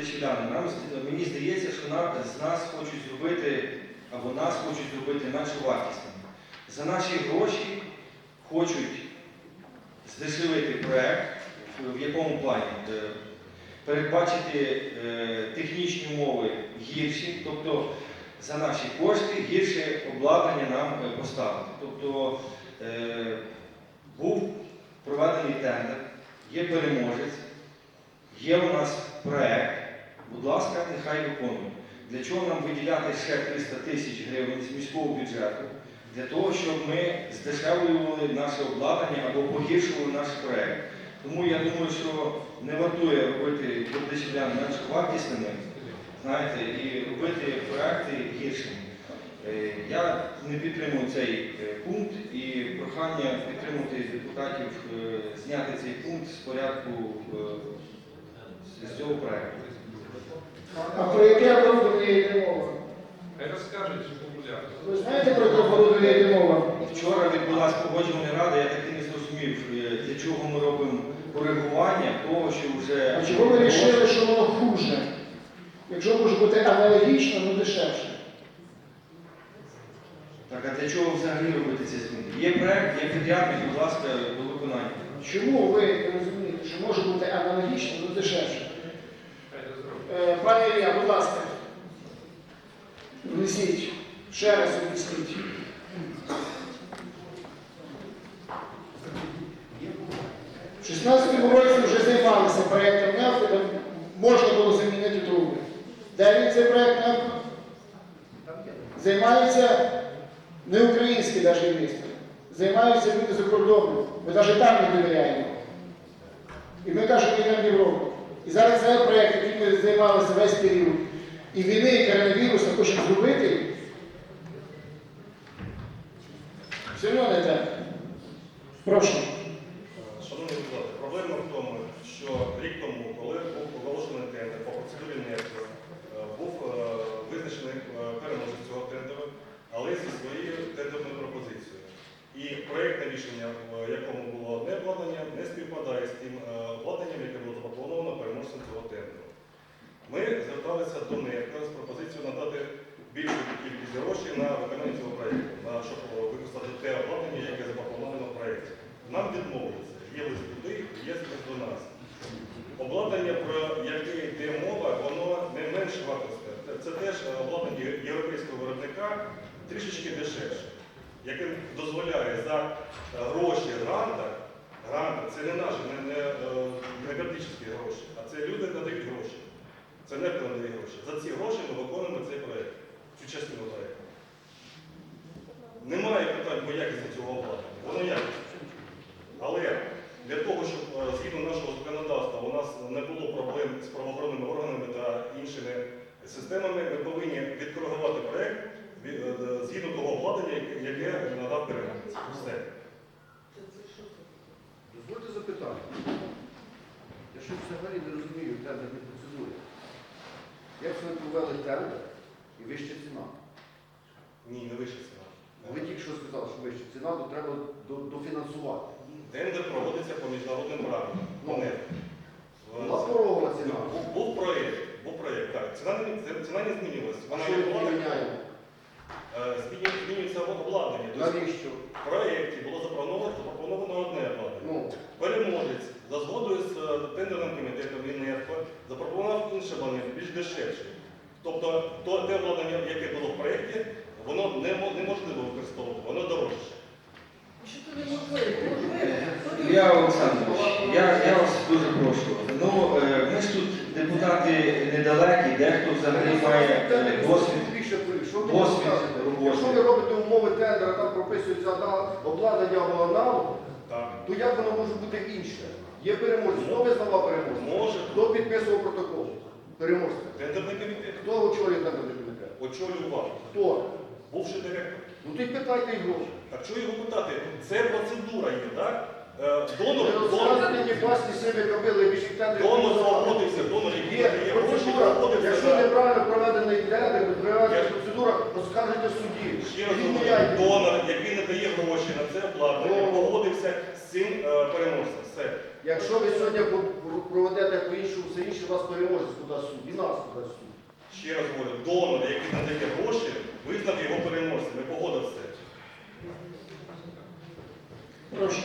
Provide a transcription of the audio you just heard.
Бердичівляни, нам мені здається, що на- з нас хочуть зробити, або нас хочуть зробити менше вартісними. За наші гроші хочуть здешевити проект, в- якому плані? Е, Передбачити е, технічні умови гірші, тобто за наші кошти гірше обладнання нам е, поставити. Тобто був проведений тендер, є переможець, є у нас проект, будь ласка, нехай виконує. Для чого нам виділяти ще 300 тисяч гривень з міського бюджету? Для того, щоб ми здешевлювали наше обладнання або погіршували наш проект. Тому я думаю, що не вартує робити дешевлян менш вартісними, знаєте, і робити проекти гіршими. Е, Я не підтримую цей е, пункт і прохання підтримати депутатів е, зняти цей пункт з порядку з- цього проекту. А про яке оборудовання йде мова? Хай розкажуть, що популярно. Ви знаєте, про яке оборудовання йде мова? Вчора відбулася погоджувальна рада, я так і не зрозумів, для чого ми робимо коригування того, що вже. А чого ви вирішили, що воно хуже? Якщо може бути аналогічно, ну дешевше. Так, а для чого взагалі робити ці зміни? Є проект, є підрядник, будь ласка, до виконання. Чому ви розумієте, що може бути аналогічно, ну дешевше? Хай це зроблять. Е, Пане Ілля, будь ласка, внесіть, ще раз об'ясніть. В 16-му році вже займалися проєктом НЕФ, де можна було замінити труби. Де він цей проєкт НЕФ? Займаються не українські навіть інвестори, займаються люди за кордоном. Ми навіть там не довіряємо. І ми кажемо, йдемо в Європу. І зараз цей проєкт, який ми займалися весь період, і війни, і коронавірусу хочемо зробити, все одно не так. Прошу. Шановні депутати, проблема в тому, що рік тому, коли був оголошений тендер по процедурі НЕКО, був е, визначений е, переможець цього тендеру, але зі своєю тендерною пропозицією. І проєктне рішення, в якому було одне обладнання, не співпадає з тим е, обладнанням, яке було запропоновано переможцем цього тендеру. Ми зверталися до НЕКО з пропозицією надати більшу кількість грошей на виконання цього проєкту, на щоб е, використати те обладнання, яке запропоновано в проєкті. Нам відмовилися. Є лист туди, є лист до нас. Обладнання, про яке йде мова, воно не менш вартосте. Це, теж обладнання європейського виробника трішечки дешевше, яке дозволяє за е, гроші гранта, гранта це не наші, не, не, е, не гроші, а це люди надають гроші. Це не гроші. За ці гроші ми виконуємо цей проєкт, цю частину проєкту. Немає питань по якості цього обладнання. Воно якісне. Але для того, щоб е, згідно нашого законодавства у нас не було проблем з правоохоронними органами та іншими системами, ми повинні відкоригувати проєкт е, згідно того обладнання, яке- надав переможець. Все. Дозвольте запитання. Я щось взагалі не розумію тендерні процедури. Як ви провели тендер і вища ціна? Ні, не вища ціна. Ви тільки що сказали, що вища ціна, то треба дофінансувати. Тендер проводиться по міжнародним правилам. Ну. Була порогова ціна. Був, був проєкт, був проєкт, так. Ціна не, ціна не змінилась. А Вона що не ми була поміняємо? Е, зміню- Змінюється обладнання. Тобто Навіщо? В проєкті було запропоновано, запропоновано одне обладнання. Ну, Переможець за згодою з е, тендерним комітетом ІНЕФО обладнання, більш дешевше. Тобто то, те обладнання, яке було в проєкті, воно неможливо використовувати, воно дорожче. Ілля Олександрович, я, я вас дуже прошу. Ну, е, ми ж тут депутати недалекі, дехто взагалі має досвід. роботи. Якщо ви робите умови тендера, там прописується обладнання або аналог, то як воно може бути інше? Є переможець. Хто визнавав переможця? Може, Хто підписував протокол? Переможця. тендерний комітет Хто очолює тендерний комітет? очолював, Хто? бувший директор. Ну й питайте його. Так що його питати? Це процедура є, так? Е, Донор, Ви донор, розказуєте пасті себе робили більше тендерів. донор погодився, донор, який Є гроші, процедура. Якщо неправильно проведений тендер, проведена процедура, оскаржуйте в суді. Ще раз Відміняйте. донор, який дає гроші на це плату. Ну. Я погодився з цим е, переможцем. Все. Якщо ви сьогодні проведете по іншому все інше, вас переможець туди суд, і нас туди суд. Ще раз говорю, донор, який надає гроші, визнав його переможцем. не погодився. Прошу.